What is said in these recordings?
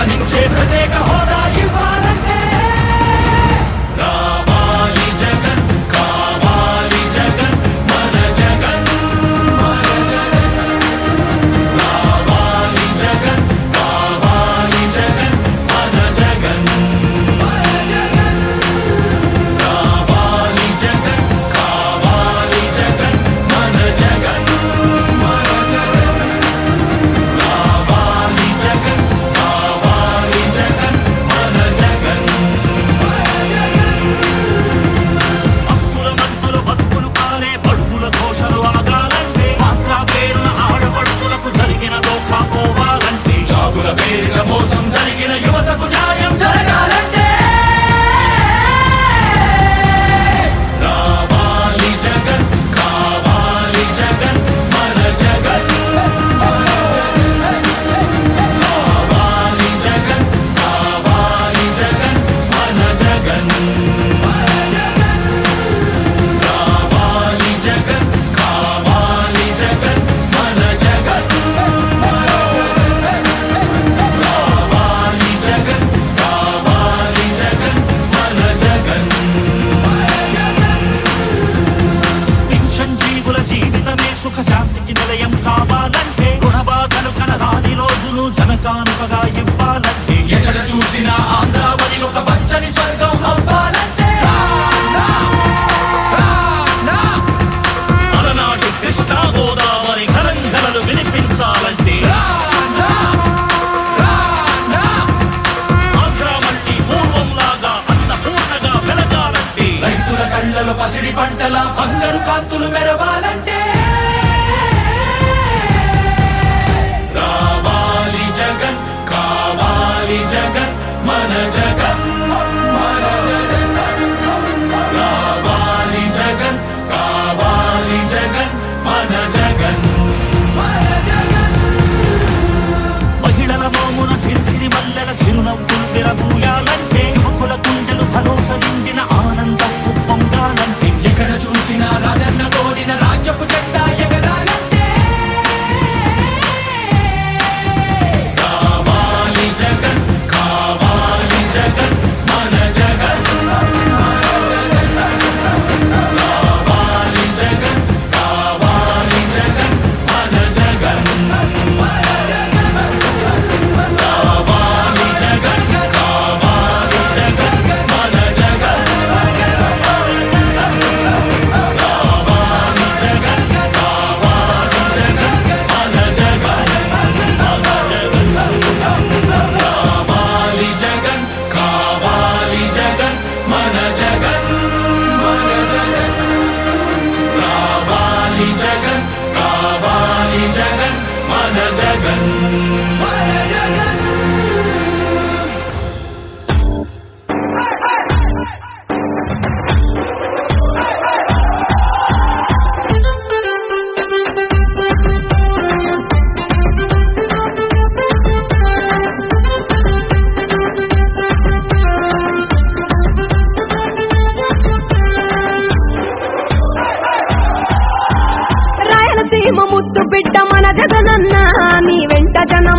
ధ్వనించే ప్రత్యేక హో శాంతికి నిలయం కావాలంటే గుణబాధలు కనరాని రోజులు జనకానుకగా ఇవ్వాలంటే ఎక్కడ చూసినా ఆంధ్రావని ఒక పచ్చని స్వర్గం అవ్వాలంటే. అలనాటి కృష్ణా గోదావరి కలంకలలు వినిపించాలంటే. కళ్ళలో పసిడి పంటల బంగారు కాంతులు మెరవాలంటే. మన జగన్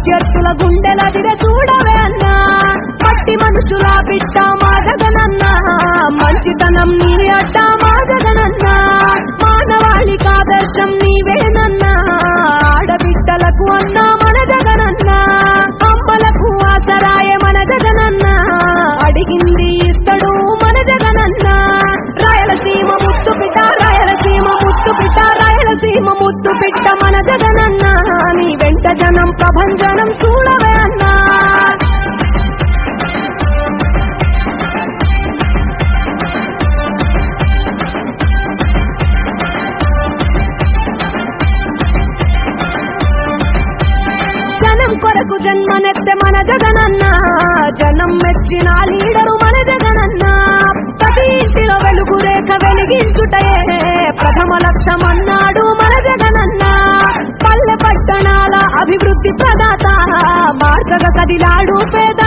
ప్రత్యర్థుల గుండెల దిగ చూడవే అన్నా. మట్టి మనుషుల బిడ్డ మాదగనన్నా. మంచితనం నీ అడ్డ మా జగనన్న జనం మెచ్చిన లీడరు మన జగనన్న. ప్రతి ఇంటిలో వెలుగు రేఖ వెలిగించుటయే ప్రథమ లక్ష్యమన్నాడు మన జగనన్న. పల్లె పట్టణాల అభివృద్ధి ప్రదాత మార్గగ కదిలాడు పేద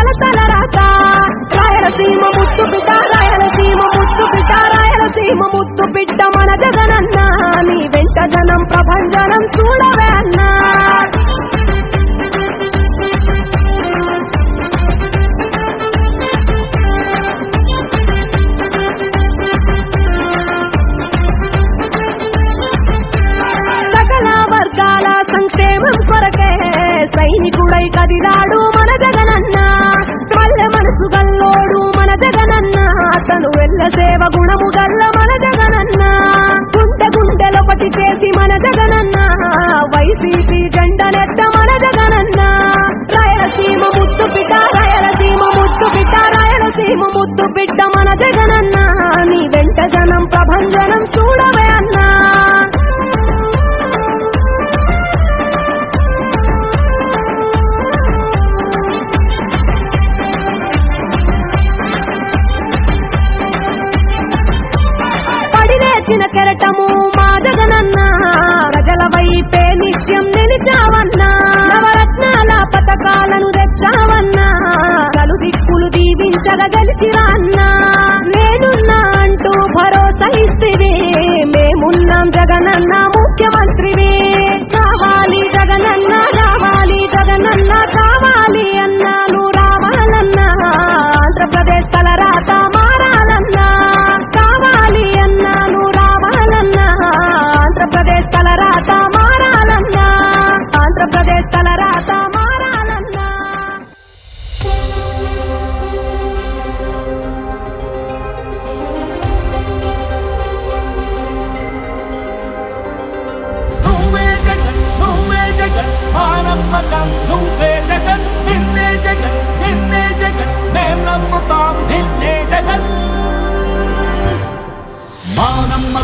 అతను వెళ్ళ సేవ గుణము గల్ల మన జగనన్న. గుండె గుండెలొకటి చేసి మన జగనన్న. వైసీపీ జెండనెత్త మన జగనన్న. రాయలసీమ ముత్తు బిడ్డ రాయలసీమ ముత్తు బిడ్డ రాయలసీమ ముత్తు బిడ్డ మన జగనన్న. దీవించగా గెలిచిరా అన్నా?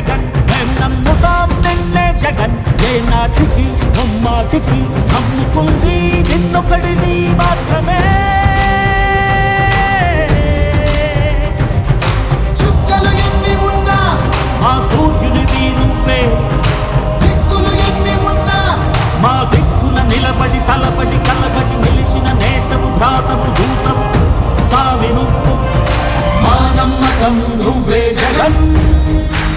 జగన్. మేం నమ్ముతాం నిన్నే జగన్. ఏ నాటికి ముమ్మాటికి నమ్ముకుంది నిన్నొకడిని మాత్రమే. చుక్కలు ఎన్ని ఉన్నా మా సూర్యునిది నువ్వే. దిక్కులు ఎన్ని ఉన్నా మా దిక్కున నిలబడి తలబడి కలబడి నిలిచిన నేతవు భ్రాతవు దూతవు సావి నువ్వు. మా నమ్మకం నువ్వే జగన్.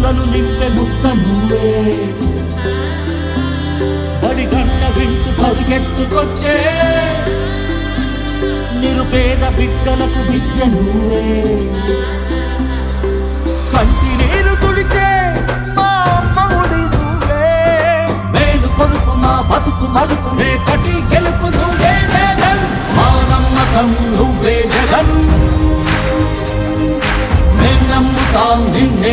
కడుపులను నింపె ముక్త నువ్వే బడి గంట వింటు పరిగెత్తుకొచ్చే నిరుపేద బిడ్డలకు విద్య నువ్వే కంటి నీరు తుడిచే మా అమ్మఒడి నువ్వే. మేలు కొడుకు మా బతుకు మలుపు రేపటి గెలుపు నువ్వే జగన్. మా నమ్మకం నువ్వే జగన్. నమ్ముతాం నిన్నే